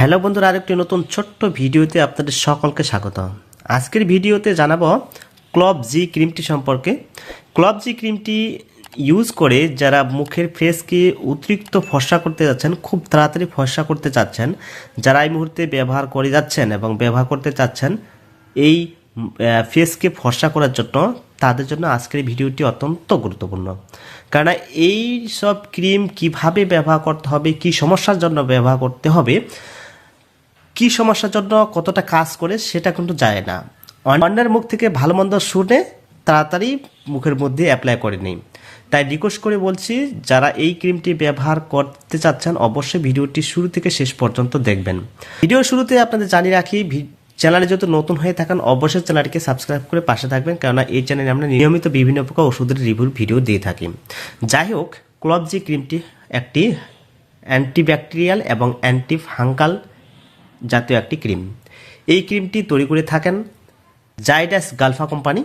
Hello বন্ধুরা, আরেকটি নতুন ছোট্ট ভিডিওতে আপনাদের সকলকে স্বাগত। আজকের ভিডিওতে জানাব ক্লব জি ক্রিমটি সম্পর্কে। ক্লব জি ক্রিমটি ইউজ করে যারা মুখের ফেসকে অতিরিক্ত ফর্সা করতে যাচ্ছেন, খুব তাড়াতাড়ি ফর্সা করতে চাচ্ছেন, যারা এই মুহূর্তে ব্যবহার করে যাচ্ছেন এবং ব্যবহার করতে চাচ্ছেন, এই ফেসকে ফর্সা করার জন্য তাদের জন্য আজকের ভিডিওটি অত্যন্ত গুরুত্বপূর্ণ। কারণ এই সব ক্রিম কীভাবে ব্যবহার করতে হবে, কি সমস্যার জন্য ব্যবহার করতে হবে কি সমস্যার জন্য কতটা কাজ করে সেটা কিন্তু যায় না। অন্যের মুখ থেকে ভালো মন্দ শুনে তাড়াতাড়ি মুখের মধ্যে অ্যাপ্লাই করে নিই। তাই রিকোয়েস্ট করে বলছি, যারা এই ক্রিমটি ব্যবহার করতে চাচ্ছেন, অবশ্যই ভিডিওটি শুরু থেকে শেষ পর্যন্ত দেখবেন। ভিডিও শুরুতে আপনাদের জানিয়ে রাখি চ্যানেলে যত নতুন হয়ে থাকেন, অবশ্যই চ্যানেলটিকে সাবস্ক্রাইব করে পাশে থাকবেন, কেননা এই চ্যানেলে আমরা নিয়মিত বিভিন্ন প্রকার ওষুধের রিভিউর ভিডিও দিয়ে থাকি। যাই হোক ক্লব জি ক্রিমটি একটি অ্যান্টিব্যাকটেরিয়াল এবং অ্যান্টি ফাঙ্গাল জাতীয় একটি ক্রিম। এই ক্রিমটি তৈরি করে থাকেন জাইডাস গালফা কোম্পানি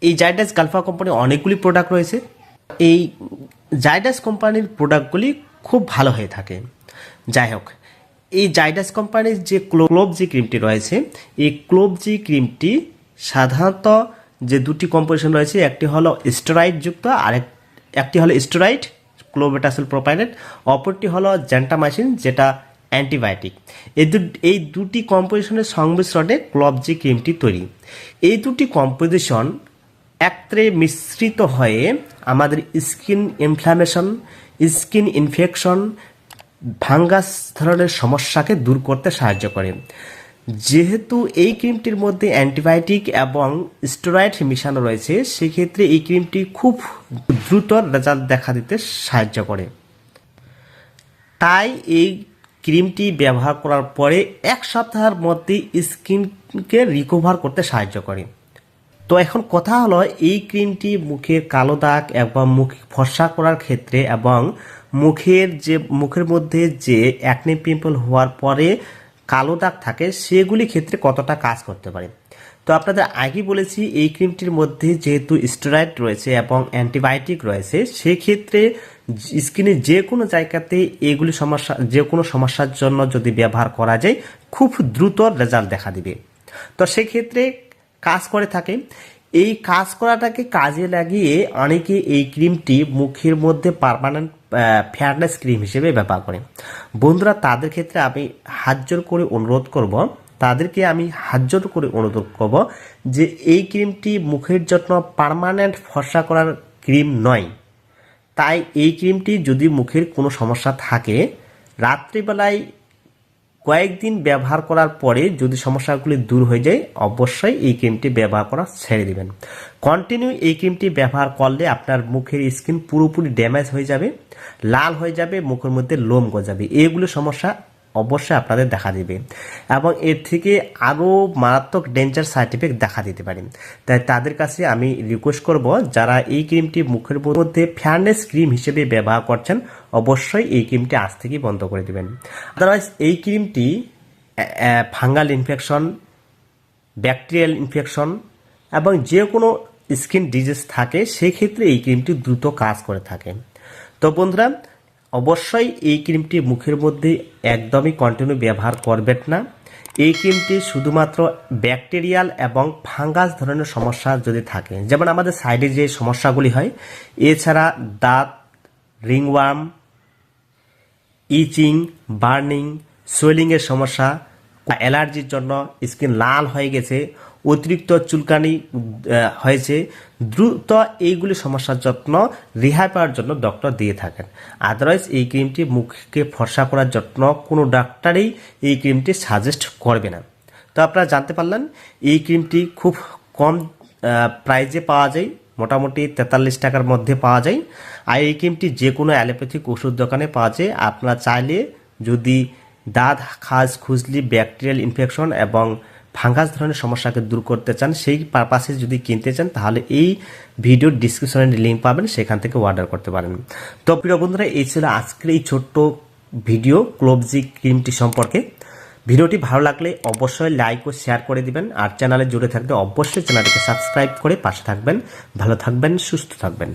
এই জাইডাস গালফা কোম্পানির অনেকগুলি প্রোডাক্ট রয়েছে। এই জাইডাস কোম্পানির প্রোডাক্টগুলি খুব ভালো হয়ে থাকে। যাই হোক, এই জাইডাস কোম্পানির যে ক্লোব জি ক্রিমটি রয়েছে, এই ক্লোব জি ক্রিমটি সাধারণত যে দুটি কম্পোজিশন রয়েছে, একটি হলো স্টেরয়েড যুক্ত আর এক- একটি হলো স্টেরয়েড ক্লোবেটাসল প্রোপাইনেট অপরটি হলো জ্যান্টামাইসিন যেটা অ্যান্টিবায়োটিক। এই দুটি কম্পোজিশনের সংমিশ্রণে ক্লব জি ক্রিমটি তৈরি। এই দুটি কম্পোজিশন একত্রে মিশ্রিত হয়ে আমাদের skin inflammation skin infection, fungus ধরনের সমস্যাকে দূর করতে সাহায্য করে। যেহেতু এই ক্রিমটির মধ্যে অ্যান্টিবায়োটিক এবং স্টেরয়েড মিশানো রয়েছে, সেক্ষেত্রে এই ক্রিমটি খুব দ্রুত রেজাল্ট দেখা দিতে সাহায্য করে। তাই এই ক্রিমটি ব্যবহার করার পরে এক সপ্তাহের মধ্যে স্কিনকে রিকভার করতে সাহায্য করে। তো এখন কথা হলো, এই ক্রিমটি মুখের কালো দাগ এবং মুখ ফর্সা করার ক্ষেত্রে এবং মুখের যে, মুখের মধ্যে যে অ্যাকনে পিম্পল হওয়ার পরে কালো দাগ থাকে, সেগুলি ক্ষেত্রে কতটা কাজ করতে পারে? তো আপনাদের আগেই বলেছি, এই ক্রিমটির মধ্যে যেহেতু স্টেরয়েড রয়েছে এবং অ্যান্টিবায়োটিক রয়েছে, সেক্ষেত্রে স্কিনে যে কোনো জায়গাতে এগুলি সমস্যা যে কোনো সমস্যার জন্য যদি ব্যবহার করা যায়, খুব দ্রুত রেজাল্ট দেখা দিবে। তো সেক্ষেত্রে কাজ করে থাকে, এই কাজ করাটাকে কাজে লাগিয়ে অনেকে এই ক্রিমটি মুখের মধ্যে পারমানেন্ট ফেয়ারনেস ক্রিম হিসেবে ব্যবহার করে। বন্ধুরা, তাদের ক্ষেত্রে আমি হাত করে অনুরোধ করব তাদেরকে আমি হাত করে অনুরোধ করব যে এই ক্রিমটি মুখের জন্য পার্মানেন্ট ফর্সা করার ক্রিম নয়। তাই এই ক্রিমটি যদি মুখের কোনো সমস্যা থাকে, রাত্রিবেলায় কয়েকদিন ব্যবহার করার পরে যদি সমস্যাগুলি দূর হয়ে যায়, অবশ্যই এই ক্রিমটি ব্যবহার করা ছেড়ে দেবেন। কন্টিনিউ এই ক্রিমটি ব্যবহার করলে আপনার মুখের স্কিন পুরোপুরি ড্যামেজ হয়ে যাবে, লাল হয়ে যাবে, মুখের মধ্যে লোম গজাবে। এইগুলো সমস্যা অবশ্যই আপনাদের দেখা দিবে। এবং এর থেকে আরও মারাত্মক ডেঞ্জার সাইড দেখা দিতে পারে। তাই তাদের কাছে আমি রিকোয়েস্ট করব, যারা এই ক্রিমটি মুখের মধ্যে ফেয়ারনেস ক্রিম হিসেবে ব্যবহার করছেন, অবশ্যই এই ক্রিমটি আজ থেকেই বন্ধ করে দেবেন। আদারওয়াইজ এই ক্রিমটি ফাঙ্গাল ইনফেকশন ব্যাকটেরিয়াল ইনফেকশন এবং যে কোনো স্কিন ডিজিজ থাকে, সেক্ষেত্রে এই ক্রিমটি দ্রুত কাজ করে থাকে। তো বন্ধুরা অবশ্যই এই ক্রিমটি মুখের মধ্যে একদমই কন্টিনিউ ব্যবহার করবেন না। এই ক্রিমটি শুধুমাত্র ব্যাকটেরিয়াল এবং ফাঙ্গাস ধরনের সমস্যা যদি থাকে, যেমন আমাদের সাইডে যে সমস্যাগুলি হয়, এছাড়া দাঁত রিংওয়ার্ম ইচিং বার্নিং সোয়েলিংয়ের সমস্যা অ্যালার্জির জন্য স্কিন লাল হয়ে গেছে, অতিরিক্ত চুলকানি হয়েছে, দ্রুত এইগুলি সমস্যার যত্ন রেহাই পাওয়ার জন্য ডক্টর দিয়ে থাকেন। আদারওয়াইজ এই ক্রিমটি মুখকে ফর্সা করার যত্ন কোনো ডাক্তারই এই ক্রিমটি সাজেস্ট করবে না। তো আপনারা জানতে পারলেন, এই ক্রিমটি খুব কম প্রাইজে পাওয়া যায়, মোটামুটি তেতাল্লিশ টাকার মধ্যে পাওয়া যায়। আর এই ক্রিমটি যে কোনো অ্যালোপ্যাথিক ওষুধ দোকানে পাওয়া যায়। আপনারা চাইলে যদি দাঁত খাস খুজলি, ব্যাকটেরিয়াল ইনফেকশন এবং ফাঙ্গাস ধরনের সমস্যাকে দূর করতে চান, সেই পারপাসে যদি কিনতে চান, তাহলে এই ভিডিওর ডিসক্রিপশনে লিঙ্ক পাবেন, সেখান থেকে অর্ডার করতে পারেন। তো প্রিয় বন্ধুরা, এই ছিল আজকের এই ছোট্ট ভিডিও ক্লোবজি ক্রিমটি সম্পর্কে। ভিডিওটি ভালো লাগলে অবশ্যই লাইক ও শেয়ার করে দিবেন, আর চ্যানেলে জুড়ে থাকলে অবশ্যই চ্যানেলটিকে সাবস্ক্রাইব করে পাশে থাকবেন। ভালো থাকবেন, সুস্থ থাকবেন।